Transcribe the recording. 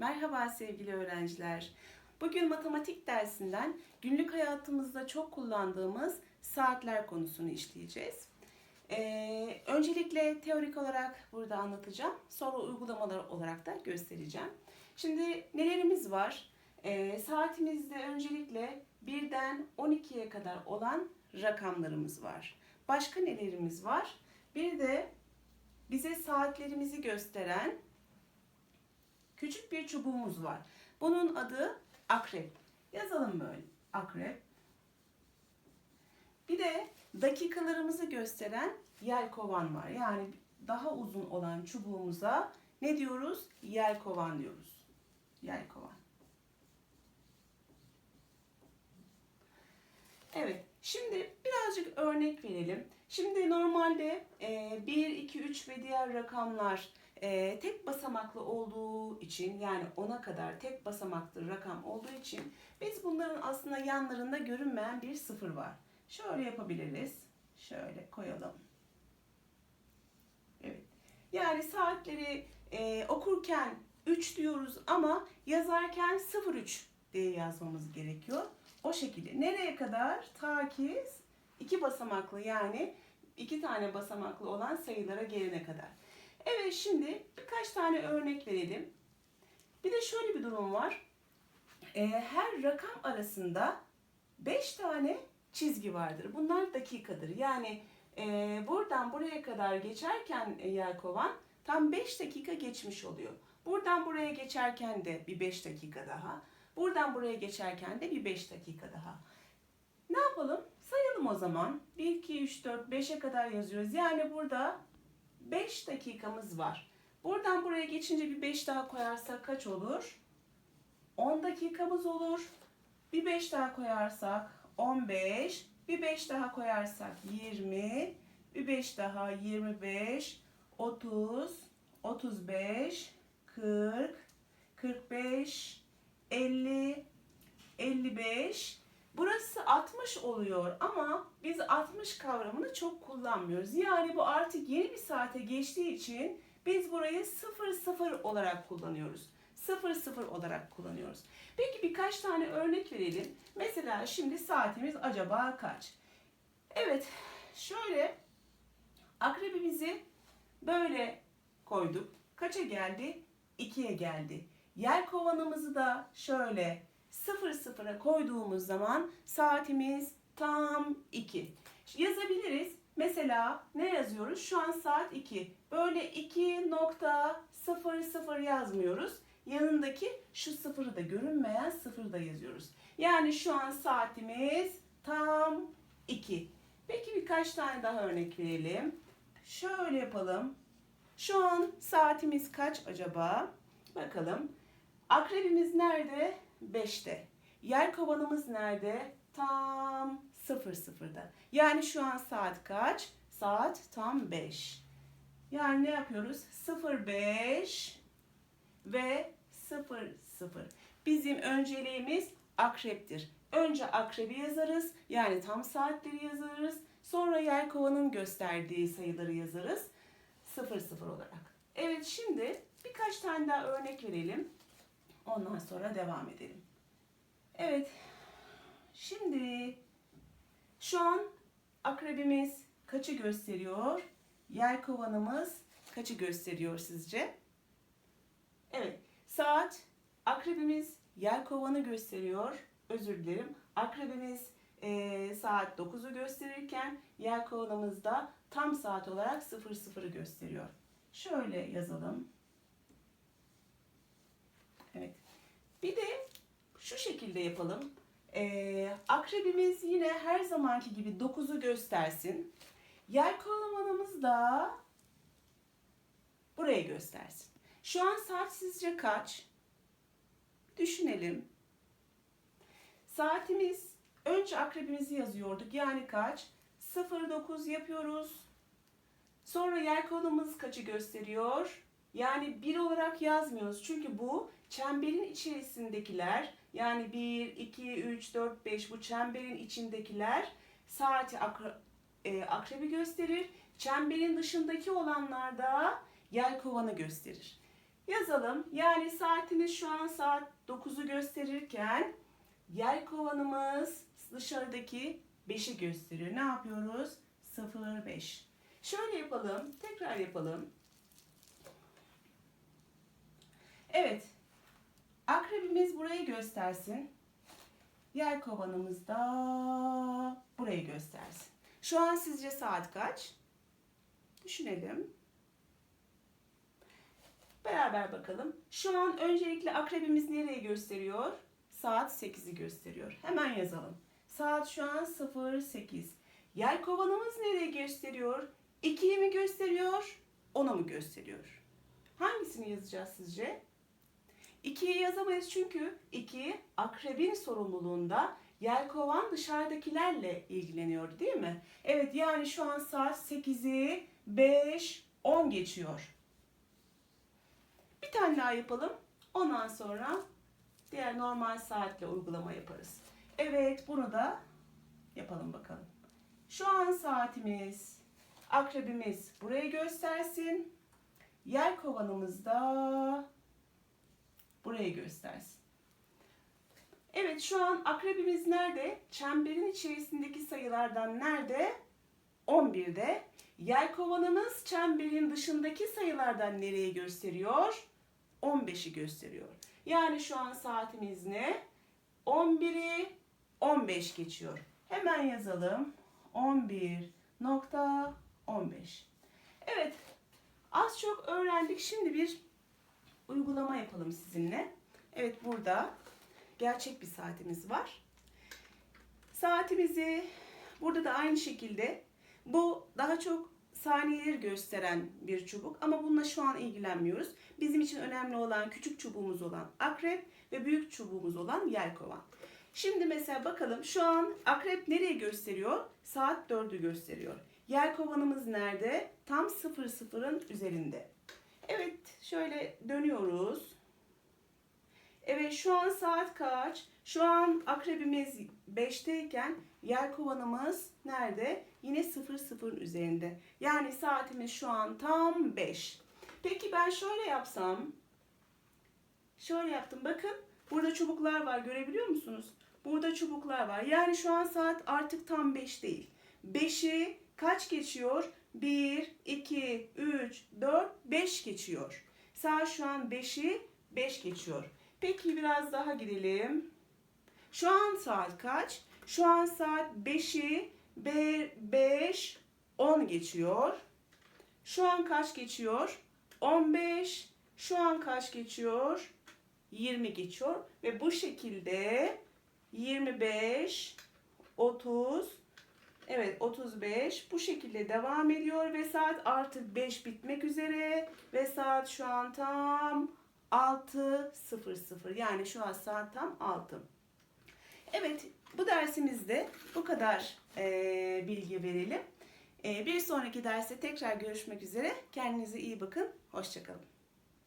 Merhaba sevgili öğrenciler. Bugün matematik dersinden günlük hayatımızda çok kullandığımız saatler konusunu işleyeceğiz. Ee, öncelikle teorik olarak burada anlatacağım. Sonra uygulamalar olarak da göstereceğim. Şimdi nelerimiz var? Ee, saatimizde öncelikle 1'den 12'ye kadar olan rakamlarımız var. Başka nelerimiz var? Bir de bize saatlerimizi gösteren küçük bir çubuğumuz var. Bunun adı akrep. Yazalım böyle akrep. Bir de dakikalarımızı gösteren yelkovan var. Yani daha uzun olan çubuğumuza ne diyoruz? Yelkovan diyoruz. Yelkovan. Evet, şimdi birazcık örnek verelim. Şimdi normalde 1, 2, 3 ve diğer rakamlar e, tek basamaklı olduğu için yani 10'a kadar tek basamaklı rakam olduğu için biz bunların aslında yanlarında görünmeyen bir sıfır var. Şöyle yapabiliriz. Şöyle koyalım. Evet. Yani saatleri e, okurken 3 diyoruz ama yazarken 03 diye yazmamız gerekiyor. O şekilde. Nereye kadar? Ta ki iki basamaklı yani iki tane basamaklı olan sayılara gelene kadar. Evet şimdi birkaç tane örnek verelim. Bir de şöyle bir durum var. Ee, her rakam arasında 5 tane çizgi vardır. Bunlar dakikadır. Yani e, buradan buraya kadar geçerken e, yelkovan tam 5 dakika geçmiş oluyor. Buradan buraya geçerken de bir 5 dakika daha. Buradan buraya geçerken de bir 5 dakika daha. Ne yapalım? Sayalım o zaman. 1, 2, 3, 4, 5'e kadar yazıyoruz. Yani burada 5 dakikamız var. Buradan buraya geçince bir 5 daha koyarsak kaç olur? 10 dakikamız olur. Bir 5 daha koyarsak 15. Bir 5 daha koyarsak 20. Bir 5 daha 25. 30. 35. 40. 45. 50. 55. Burası 60 oluyor ama biz 60 kavramını çok kullanmıyoruz. Yani bu artık yeni bir saate geçtiği için biz burayı 00 olarak kullanıyoruz. 00 olarak kullanıyoruz. Peki birkaç tane örnek verelim. Mesela şimdi saatimiz acaba kaç? Evet, şöyle akrebimizi böyle koyduk. Kaça geldi? 2'ye geldi. Yer kovanımızı da şöyle 00'a koyduğumuz zaman saatimiz tam 2. Yazabiliriz. Mesela ne yazıyoruz? Şu an saat 2. Böyle 2.00 yazmıyoruz. Yanındaki şu sıfırı da görünmeyen sıfırı da yazıyoruz. Yani şu an saatimiz tam 2. Peki birkaç tane daha örnek verelim. Şöyle yapalım. Şu an saatimiz kaç acaba? Bakalım. Akrebimiz nerede? 5'te. Yer kovanımız nerede? Tam 00'da. Yani şu an saat kaç? Saat tam 5. Yani ne yapıyoruz? 05 ve 00. Bizim önceliğimiz akreptir. Önce akrebi yazarız. Yani tam saatleri yazarız. Sonra yer kovanın gösterdiği sayıları yazarız. 00 olarak. Evet şimdi birkaç tane daha örnek verelim. Ondan sonra devam edelim. Evet. Şimdi şu an akrebimiz kaçı gösteriyor? Yer kovanımız kaçı gösteriyor sizce? Evet. Saat akrebimiz yer kovanı gösteriyor. Özür dilerim. Akrebimiz e, saat 9'u gösterirken yer kovanımız da tam saat olarak 00'ı gösteriyor. Şöyle yazalım. Evet. Bir de şu şekilde yapalım. Ee, akrebimiz yine her zamanki gibi 9'u göstersin. Yer kolamanımız da burayı göstersin. Şu an saat sizce kaç? Düşünelim. Saatimiz önce akrebimizi yazıyorduk. Yani kaç? 09 yapıyoruz. Sonra yer kolumuz kaçı gösteriyor? Yani 1 olarak yazmıyoruz. Çünkü bu çemberin içerisindekiler yani 1, 2, 3, 4, 5 bu çemberin içindekiler saati akre, e, akrebi gösterir. Çemberin dışındaki olanlar da yelkovanı gösterir. Yazalım. Yani saatimiz şu an saat 9'u gösterirken yer kovanımız dışarıdaki 5'i gösteriyor. Ne yapıyoruz? 05. Şöyle yapalım. Tekrar yapalım. Evet. Akrebimiz burayı göstersin. Yer kovanımız da burayı göstersin. Şu an sizce saat kaç? Düşünelim. Beraber bakalım. Şu an öncelikle akrebimiz nereyi gösteriyor? Saat 8'i gösteriyor. Hemen yazalım. Saat şu an 08. Yer kovanımız nereyi gösteriyor? 2'yi mi gösteriyor? 10'u mu gösteriyor? Hangisini yazacağız sizce? 2'yi yazamayız çünkü 2 akrebin sorumluluğunda yelkovan dışarıdakilerle ilgileniyor değil mi? Evet yani şu an saat 8'i 5 10 geçiyor. Bir tane daha yapalım. Ondan sonra diğer normal saatle uygulama yaparız. Evet bunu da yapalım bakalım. Şu an saatimiz, akrebimiz burayı göstersin. Yer kovanımız da burayı göstersin. Evet şu an akrebimiz nerede? Çemberin içerisindeki sayılardan nerede? 11'de. Yer kovanımız çemberin dışındaki sayılardan nereye gösteriyor? 15'i gösteriyor. Yani şu an saatimiz ne? 11'i 15 geçiyor. Hemen yazalım. 11.15. Evet. Az çok öğrendik. Şimdi bir uygulama yapalım sizinle. Evet burada gerçek bir saatimiz var. Saatimizi burada da aynı şekilde bu daha çok saniyeleri gösteren bir çubuk ama bununla şu an ilgilenmiyoruz. Bizim için önemli olan küçük çubuğumuz olan akrep ve büyük çubuğumuz olan yelkovan. Şimdi mesela bakalım şu an akrep nereye gösteriyor? Saat 4'ü gösteriyor. Yelkovanımız nerede? Tam 00'ın üzerinde. Evet şöyle dönüyoruz. Evet şu an saat kaç? Şu an akrebimiz 5'teyken yelkovanımız nerede? Yine 00'ın üzerinde. Yani saatimiz şu an tam 5. Peki ben şöyle yapsam. Şöyle yaptım bakın. Burada çubuklar var görebiliyor musunuz? Burada çubuklar var. Yani şu an saat artık tam 5 değil. 5'i kaç geçiyor? 1, 2, 3, 4, 5 geçiyor. Saat şu an 5'i 5 geçiyor. Peki biraz daha gidelim. Şu an saat kaç? Şu an saat 5'i 5 10 geçiyor. Şu an kaç geçiyor? 15. Şu an kaç geçiyor? 20 geçiyor ve bu şekilde 25 30 Evet 35 bu şekilde devam ediyor ve saat artık 5 bitmek üzere ve saat şu an tam 6.00 yani şu an saat tam 6. Evet bu dersimizde bu kadar e, bilgi verelim. E, bir sonraki derste tekrar görüşmek üzere. Kendinize iyi bakın. Hoşçakalın.